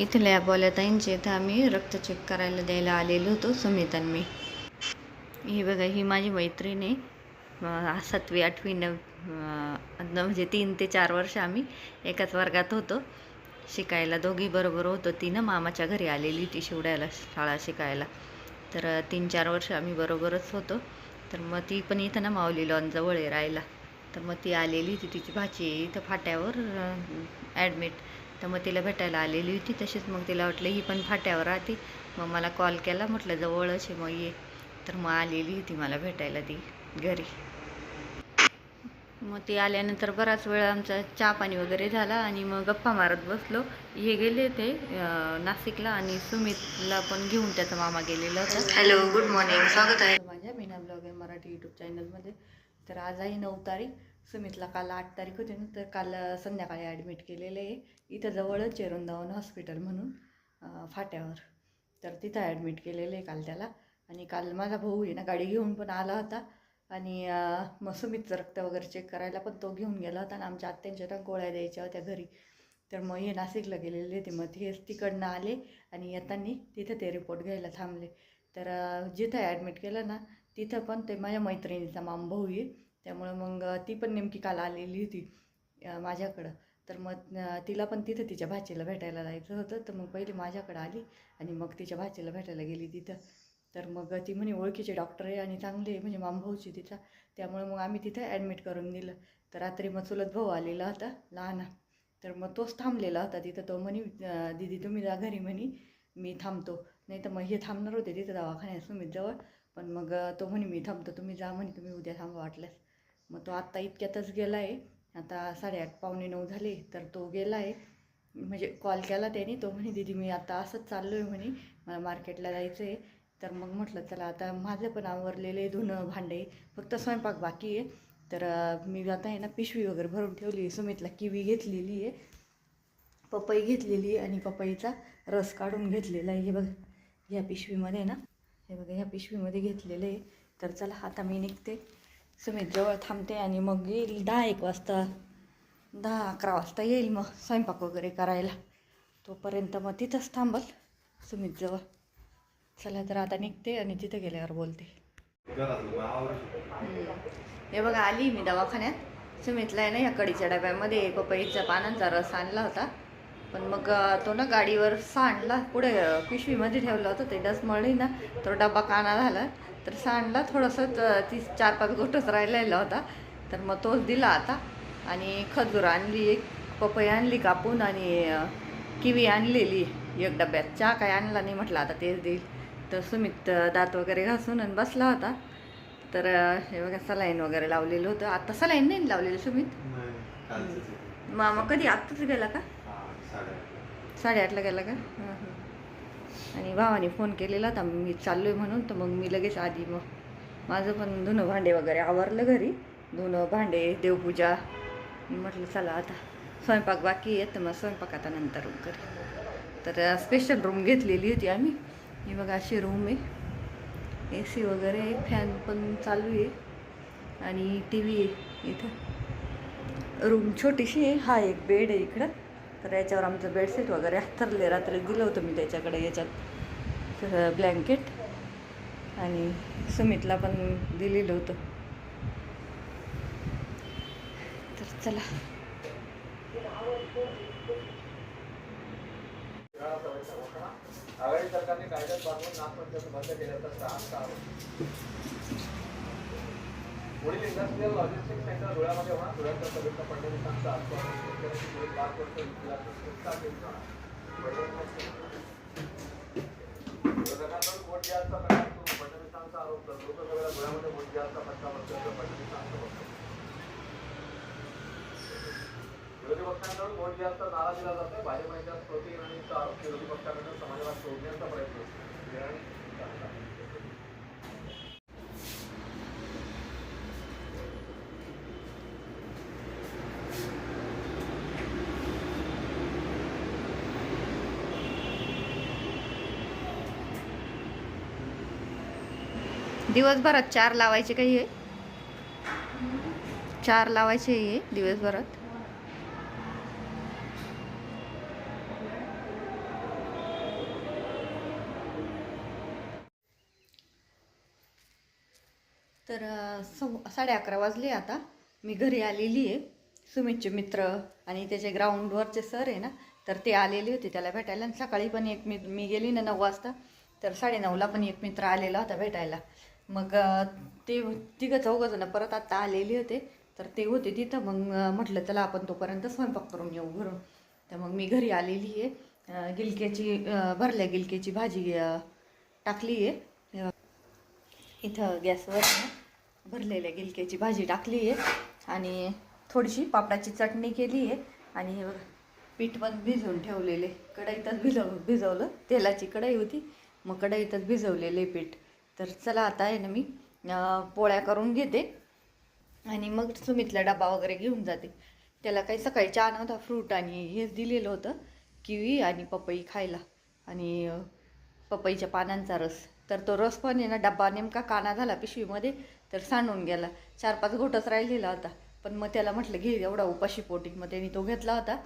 इथल्या ताईंचे इथं आम्ही रक्त चेक करायला द्यायला आलेलो होतो सुमित मी ही बघा ही माझी मैत्रीण आहे. सातवी आठवी नव म्हणजे तीन ते चार वर्ष आम्ही एकाच वर्गात होतो. शिकायला दोघी बरोबर होतो. ती ना मामाच्या घरी आलेली ती शिवड्याला शाळा शिकायला. तर तीन चार वर्ष आम्ही बरोबरच होतो. तर मग ती पण इथं ना माऊली लॉनजवळ आहे राहायला. तर मग ती आलेली होती तिची भाची इथं फाट्यावर ॲडमिट तर मग तिला भेटायला आलेली होती तशीच मग तिला वाटलं ही पण फाट्यावर राहते. मग मला कॉल केला म्हटलं जवळच आहे मग ये. तर मग आलेली होती मला भेटायला ती घरी. मग ती आल्यानंतर बराच वेळ आमचा चहा पाणी वगैरे झाला आणि मग गप्पा मारत बसलो. हे गेले ते नाशिकला आणि सुमितला पण घेऊन त्याचा मामा गेलेला होता. हॅलो गुड मॉर्निंग स्वागत आहे. माझ्या मीना ब्लॉग आहे मराठी यूट्यूब चॅनलमध्ये तर आज आहे नऊ तारीख सुमितला काल आठ तारीख होती ना तर काल संध्याकाळी ॲडमिट केलेलं. आहे इथं जवळच चेरुंदावन हॉस्पिटल म्हणून फाट्यावर. तर तिथं ॲडमिट केलेलं आहे काल त्याला. आणि काल माझा भाऊ आहे ना गाडी घेऊन पण आला होता. आणि मग सुमितचं रक्त वगैरे चेक करायला पण तो घेऊन गेला होता आणि आमच्या आत्यांच्या ना गोळ्या द्यायच्या होत्या घरी. तर मग हे नाशिकला गेलेले होते. मग हेच तिकडनं आले आणि येताना तिथं ते रिपोर्ट घ्यायला थांबले. तर जिथं ॲडमिट केलं ना तिथं पण ते माझ्या मैत्रिणीचा मामभाऊ आहे. त्यामुळं मग ती पण नेमकी काल आलेली होती माझ्याकडं. तर मग तिला पण तिथं तिच्या भाचीला भेटायला जायचं होतं. तर मग पहिली माझ्याकडं आली आणि मग तिच्या भाचीला भेटायला गेली तिथं. तर मग ती म्हणे ओळखीचे डॉक्टर आहे आणि चांगले आहे म्हणजे मामभाऊची तिचा. त्यामुळे मग आम्ही तिथं ॲडमिट करून दिलं. तर रात्री मग चुलत भाऊ आलेला होता लहान. तर मग तोच थांबलेला होता तिथं. तो म्हणे दिदी दीदी तुम्ही जा घरी म्हणे मी थांबतो. नाही तर मग हे थांबणार होते तिथं दवाखान्यात सुमितजवळ पण मग तो म्हणे मी थांबतो. तुम्ही जा म्हणे तुम्ही उद्या थांबा वाटल्यास. मग तो आत्ता इतक्यातच गेला आहे आता साडेआठ पावणे नऊ झाले तर तो गेला आहे म्हणजे कॉल केला त्याने तो म्हणे दिदी मी आता असंच चाललो आहे म्हणे मला मार्केटला जायचं आहे तर मग म्हटलं चला आता माझं पण आवरलेले धुणं भांडे फक्त स्वयंपाक बाकी आहे. तर मी आता आहे ना पिशवी वगैरे भरून ठेवली आहे. सुमितला किवी घेतलेली आहे पपई घेतलेली आहे आणि पपईचा रस काढून घेतलेला आहे. हे बघा ह्या पिशवीमध्ये ना हे बघा ह्या पिशवीमध्ये घेतलेलं आहे. तर चला आता मी निघते. सुमितजवळ थांबते आणि मग येईल दहा एक वाजता. दहा अकरा वाजता येईल मग स्वयंपाक वगैरे करायला. तोपर्यंत मग तिथंच थांबल सुमित जवळ. चला तर आता निघते आणि तिथं गेल्यावर बोलते. हे बघा आली मी दवाखान्यात. सुमितला आहे ना या कडीच्या डब्यामध्ये पपईच्या पानांचा रस आणला होता. पण मग तो ना गाडीवर सांडला. पुढे पिशवीमध्ये ठेवला होता. ते डसमळली ना तो डबा काना झाला. तर सांडला थोडंसं ती चार पाच गोष्टच राहिलेला होता. तर मग तोच दिला आता. आणि खजूर आणली एक पपई आणली कापून आणि किवी आणलेली एक डब्यात. चहा काय आणला नाही म्हटलं आता तेच देईल. तर सुमित दात वगैरे घासून आणि बसला होता. तर हे बघा सलाईन वगैरे लावलेलं होतं. आता सलाईन नाही लावलेलं सुमित? मामा कधी आत्ताच गेला का? साडेआठला गेला का? हां हां. आणि भावाने फोन केलेला होता मी चाललो आहे म्हणून तर मग मी लगेच आधी मग माझं पण धुणं भांडे वगैरे आवरलं घरी. धुणं भांडे देवपूजा. म्हटलं चला आता स्वयंपाक बाकी आहे तर मग स्वयंपाक आता नंतर करेल तर स्पेशल रूम घेतलेली होती आम्ही. ही बघा अशी रूम आहे. ए सी वगैरे आहे फॅन पण चालू आहे. आणि टी व्ही आहे इथं. रूम छोटीशी आहे हा एक बेड आहे इकडं. तर याच्यावर आमचं बेडशीट वगैरे हथरले रात्री दिलं होतं मी त्याच्याकडे याच्यात. ब्लँकेट आणि सुमितला पण दिलेलं होतं. तर चला. आघाडी सरकारने कायद्यात बांधून नागपंचायत बंद केल्याचा त्रास का पुढील इंडस्ट्रियल लॉजिस्टिक सेंटर धुळ्यामध्ये होणार धुळ्याच्या सभेचा फडणवीसांचा आश्वासन शेतकऱ्यांची पुढील पाच वर्ष वोट प्रकार आरोप तर लोकसभेला धुळ्यामध्ये वोट द्यायचा फटका बसल्याचं फडणवीसांचं वक्तव्य विरोधी पक्षांकडून वोट द्यायचा नारा दिला जातोय भाजपच्या स्मृती आणि आरोप विरोधी पक्षाकडून समाजाला सोडण्याचा प्रयत्न होतो दिवसभरात चार लावायचे काही आहे चार लावायचे आहे दिवसभरात. तर साडे अकरा वाजले आता. मी घरी आलेली आहे. सुमितचे मित्र आणि त्याचे ग्राउंडवरचे सर आहे ना तर ते आलेले होते त्याला भेटायला. आणि सकाळी पण एक मी मी गेली ना नऊ वाजता तर साडेनऊला पण एक मित्र आलेला होता भेटायला. मग ते तिघं चौघंजणं परत आत्ता आलेले होते. तर ते होते तिथं. मग म्हटलं चला आपण तोपर्यंत स्वयंपाक करून येऊ घरून. तर मग मी घरी आलेली आहे. गिलक्याची भरल्या गिलक्याची भाजी टाकली आहे. इथं गॅसवर भरलेल्या गिलक्याची भाजी टाकली आहे. आणि थोडीशी पापडाची चटणी केली आहे. आणि पीठ पण भिजवून ठेवलेले. कढईतच भिजव भिजवलं. तेलाची कढई होती. मग कढईतच भिजवलेले पीठ. तर चला आता आहे ना मी पोळ्या करून घेते. आणि मग सुमितला डबा वगैरे घेऊन जाते. त्याला काही सकाळी चहा नव्हता फ्रूट आणि हेच दिलेलं होतं किवी आणि पपई खायला. आणि पपईच्या पानांचा रस. तर तो रस पण आहे ना डब्बा नेमका काना झाला पिशवीमध्ये तर सांडून गेला. चार पाच घोटच राहिलेला होता. पण मग त्याला म्हटलं घे एवढा उपाशी पोटी. मग त्यांनी तो घेतला होता.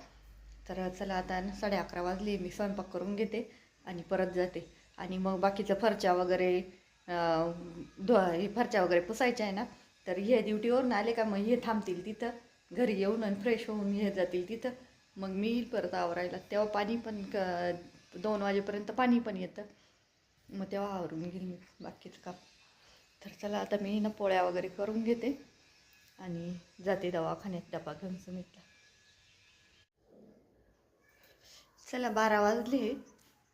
तर चला आता साडे अकरा वाजले मी स्वयंपाक करून घेते आणि परत जाते. आणि मग बाकीचं फरच्या वगैरे धु हे फरच्या वगैरे पुसायच्या आहे ना तर हे ड्युटीवरून आले का मग हे थांबतील तिथं. घरी येऊन आणि फ्रेश होऊन हे जातील तिथं. मग मी येईल परत आवरायला. तेव्हा पाणी पण क दोन वाजेपर्यंत पाणी पण येतं. मग तेव्हा आवरून घेईल मी बाकीचं काम. तर चला आता मी ना पोळ्या वगैरे करून घेते. आणि जाते दवाखान्यात डबा घेऊन सुमितला. चला बारा वाजले.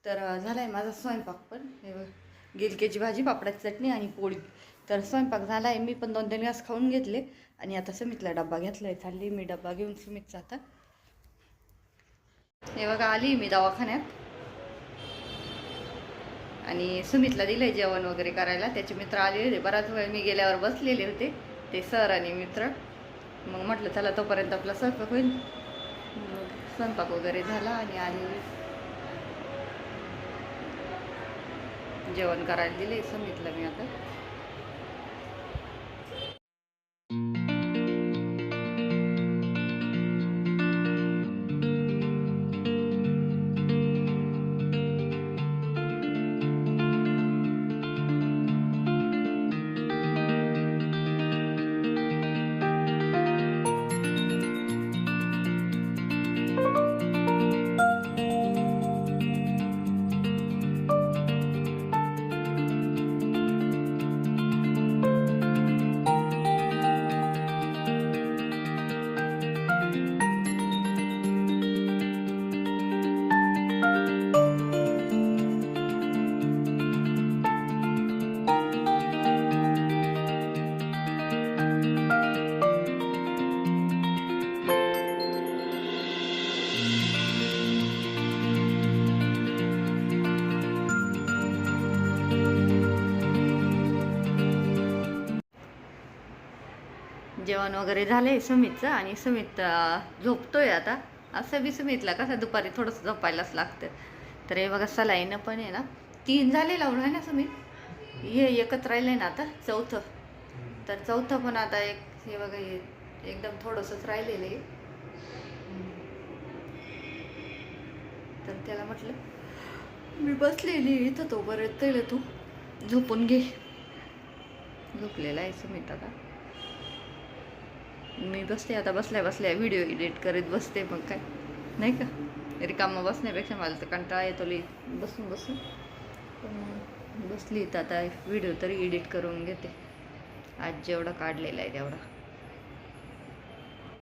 तर झाला आहे माझा स्वयंपाक पण. गिलकेची गिलक्याची भाजी पापडाची चटणी आणि पोळी. तर स्वयंपाक झाला आहे. मी पण दोन तीन घास खाऊन घेतले आणि आता सुमितला डब्बा घेतला आहे चालली मी डब्बा घेऊन सुमितचा आता. हे बघा आली मी दवाखान्यात. आणि सुमितला दिलंय जेवण वगैरे करायला. त्याचे मित्र आले होते. बराच वेळ मी गेल्यावर बसलेले होते. ते सर आणि मित्र. मग म्हटलं चला तोपर्यंत आपला स्वयंपाक होईल. मग स्वयंपाक वगैरे झाला आणि आली जेवण करायला दिले सांगितलं मी आता. जेवण वगैरे झालंय सुमितचं आणि सुमित झोपतोय आता. असं बी सुमितला कसं दुपारी थोडंसं झोपायलाच लागतं. तर हे बघा सलाईनं पण आहे ना. तीन झाले लावून आहे ना सुमित? हे एकच राहिलंय ना आता चौथं. तर चौथं पण आता एक हे बघा हे एकदम थोडंसंच राहिलेलं आहे. तर त्याला म्हटलं मी बसलेली इथं तो बरं तू झोपून घे. झोपलेला आहे सुमित आता. मी बसते आता बसल्या बसल्या व्हिडिओ एडिट करीत बसते मग काय? नाही का? रिकामा बसण्यापेक्षा मला तर कंटाळा येतो लई. बसून बसून. पण बसली तर आता व्हिडिओ तरी एडिट करून घेते. आज जेवढा काढलेला आहे तेवढा.